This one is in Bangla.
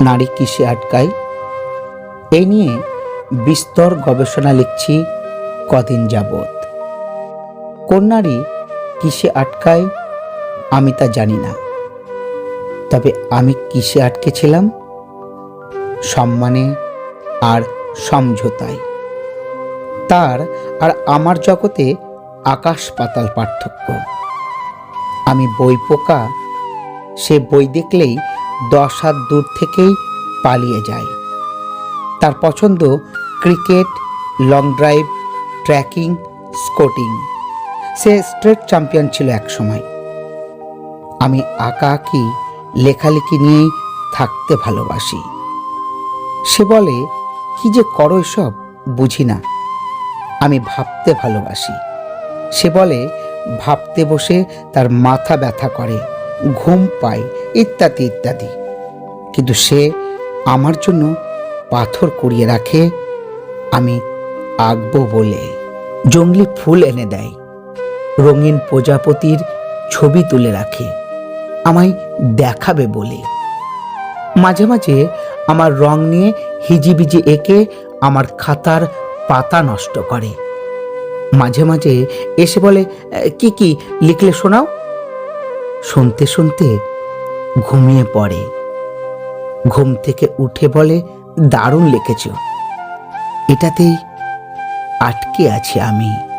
নারী কিসে আটকায়? এই নিয়ে বিস্তর গবেষণা লিখছি কদিন যাবৎ। কোন নারী কিসে আটকায় আমি তা জানি না। তবে আমি কিসে আটকেছিলাম? সম্মানে আর সমঝোতায়। তার আর আমার জগতে আকাশ পাতাল পার্থক্য। আমি বই পোকা, সে বই দেখলেই দশ হাত দূর থেকেই পালিয়ে যায়। তার পছন্দ cricket long drive trekking skating সে স্টেট চ্যাম্পিয়ন ছিল এক সময়। আমি আঁকা আঁকি, লেখালেখি নিয়েই থাকতে ভালোবাসি। সে বলে, কি যে করো এসব, বুঝি না। আমি ভাবতে ভালোবাসি। সে বলে, ভাবতে বসে তার মাথা ব্যথা করে। ঘুম পায়, ইত্যাদি ইত্যাদি। কিন্তু সে আমার জন্য পাথর কুড়িয়ে রাখে, আমি আঁকবো বলে। জঙ্গলি ফুল এনে দেয়। রঙিন প্রজাপতির ছবি তুলে রাখে। আমায় দেখাবে বলে। মাঝে মাঝে আমার রং নিয়ে হিজিবিজি এঁকে আমার খাতার পাতা নষ্ট করে। মাঝে মাঝে এসে বলে কি কি লিখলে শোনাও? শুনতে শুনতে ঘুমিয়ে পড়ে। ঘুম থেকে উঠে বলে দারুণ লিখেছ এটাতেই আটকে আছি আমি।